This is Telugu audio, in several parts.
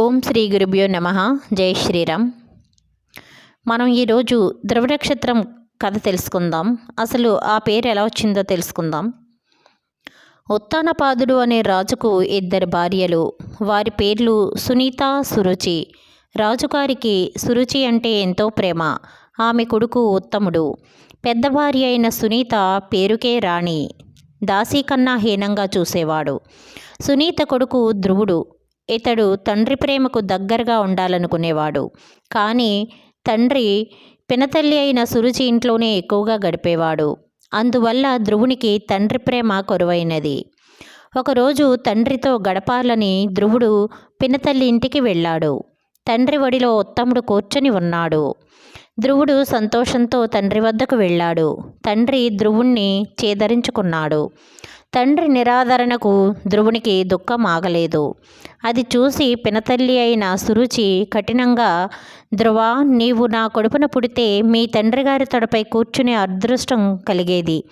ఓం శ్రీ గురుభ్యో నమ. జై శ్రీరామ్. మనం ఈరోజు ధ్రువ నక్షత్రం కథ తెలుసుకుందాం. అసలు ఆ పేరు ఎలా వచ్చిందో తెలుసుకుందాం. ఉత్తానపాదుడు అనే రాజుకు ఇద్దరు భార్యలు. వారి పేర్లు సునీత సురుచి. రాజుగారికి సురుచి అంటే ఎంతో ప్రేమ. ఆమె కొడుకు ఉత్తముడు. పెద్ద భార్య అయిన సునీత పేరుకే రాణి. దాసీ కన్నా హీనంగా చూసేవాడు. సునీత కొడుకు ధ్రువుడు. ఇతడు తండ్రి ప్రేమకు దగ్గరగా ఉండాలనుకునేవాడు. కానీ తండ్రి పినతల్లి అయిన సురుచి ఇంట్లోనే ఎక్కువగా గడిపేవాడు. అందువల్ల ధ్రువునికి తండ్రి ప్రేమ కొరువైనది. ఒకరోజు తండ్రితో గడపాలని ధ్రువుడు పినతల్లి ఇంటికి వెళ్ళాడు. తండ్రి ఒడిలో ఉత్తముడు కూర్చొని ఉన్నాడు. ధ్రువుడు సంతోషంతో తండ్రి వద్దకు వెళ్ళాడు. తండ్రి ధ్రువుణ్ణి చేదరించుకున్నాడు. తండ్రి నిరాదరణకు ధ్రువునికి దుఃఖం ఆగలేదు. అది చూసి పినతల్లి అయిన సురుచి కఠినంగా ధ్రువ నీవు నా కొడుకున పుడితే మీ తండ్రి గారి తొడపై కూర్చునే అదృష్టం కలిగేది.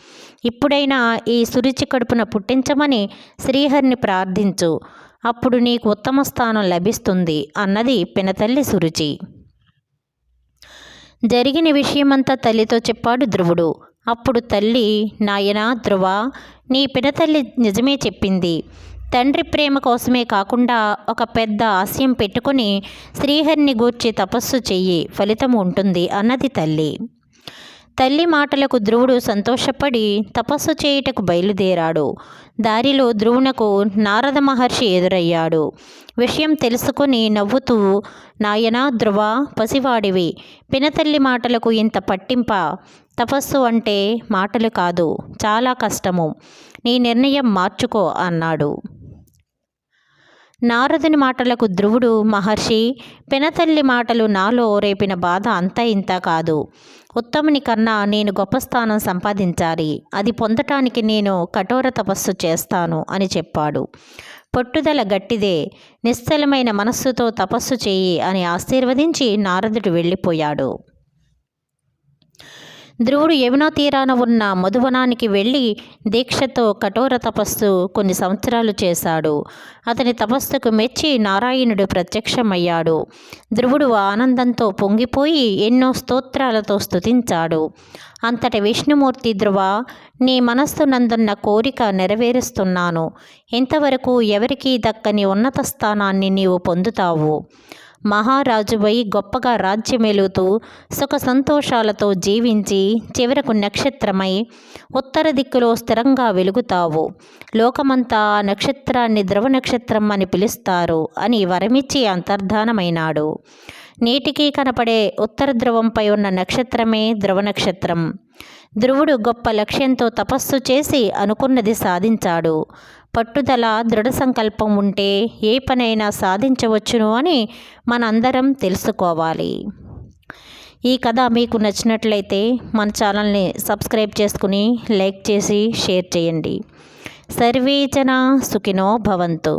ఇప్పుడైనా ఈ సురుచి కడుపున పుట్టించమని శ్రీహరిని ప్రార్థించు. అప్పుడు నీకు ఉత్తమ స్థానం లభిస్తుంది అన్నది పినతల్లి సురుచి. జరిగిన విషయమంతా తల్లితో చెప్పాడు ధ్రువుడు. అప్పుడు తల్లి నాయనా ధ్రువ నీ పినతల్లి నిజమే చెప్పింది. తండ్రి ప్రేమ కోసమే కాకుండా ఒక పెద్ద ఆశయం పెట్టుకుని శ్రీహరిని గూర్చి తపస్సు చెయ్యి ఫలితం ఉంటుంది అన్నది తల్లి. తల్లి మాటలకు ధ్రువుడు సంతోషపడి తపస్సు చేయుటకు బయలుదేరాడు. దారిలో ధ్రువునకు నారద మహర్షి ఎదురయ్యాడు. విషయం తెలుసుకుని నవ్వుతూ నాయనా ధ్రువ పసివాడివి. పినతల్లి మాటలకు ఇంత పట్టింప. తపస్సు అంటే మాటలు కాదు చాలా కష్టము. నీ నిర్ణయం మార్చుకో అన్నాడు. నారదుని మాటలకు ధ్రువుడు మహర్షి పినతల్లి మాటలు నాలో రేపిన బాధ అంతా ఇంత కాదు. ఉత్తముని కన్నా నేను గొప్ప స్థానం సంపాదించాలి. అది పొందటానికి నేను కఠోర తపస్సు చేస్తాను అని చెప్పాడు. పట్టుదల గట్టిదే. నిశ్చలమైన మనస్సుతో తపస్సు చేయి అని ఆశీర్వదించి నారదుడు వెళ్ళిపోయాడు. ధ్రువుడు యమునా తీరాన ఉన్న మధువనానికి వెళ్ళి దీక్షతో కఠోర తపస్సు కొన్ని సంవత్సరాలు చేశాడు. అతని తపస్సుకు మెచ్చి నారాయణుడు ప్రత్యక్షమయ్యాడు. ధ్రువుడు ఆనందంతో పొంగిపోయి ఎన్నో స్తోత్రాలతో స్తుతించాడు. అంతటి విష్ణుమూర్తి ధ్రువ నీ మనస్సు నందున్న కోరిక నెరవేరుస్తున్నాను. ఇంతవరకు ఎవరికీ దక్కని ఉన్నత స్థానాన్ని నీవు పొందుతావు. మహారాజువై గొప్పగా రాజ్యమెలుతూ సుఖ సంతోషాలతో జీవించి చివరకు నక్షత్రమై ఉత్తర దిక్కులో స్థిరంగా వెలుగుతావు. లోకమంతా ఆ నక్షత్రాన్ని ధ్రువ నక్షత్రం అని పిలుస్తారు అని వరమిచ్చి అంతర్ధానమైనాడు. నేటికి కనపడే ఉత్తర ధ్రువంపై ఉన్న నక్షత్రమే ధ్రువ నక్షత్రం ధ్రువుడు గొప్ప లక్ష్యంతో తపస్సు చేసి అనుకున్నది సాధించాడు. పట్టుదల దృఢ సంకల్పం ఉంటే ఏ పనైనా సాధించవచ్చును అని మనందరం తెలుసుకోవాలి. ఈ కథ మీకు నచ్చినట్లయితే మన ఛానల్ని సబ్స్క్రైబ్ చేసుకుని లైక్ చేసి షేర్ చేయండి. సర్వే జన సుఖినో భవంతు.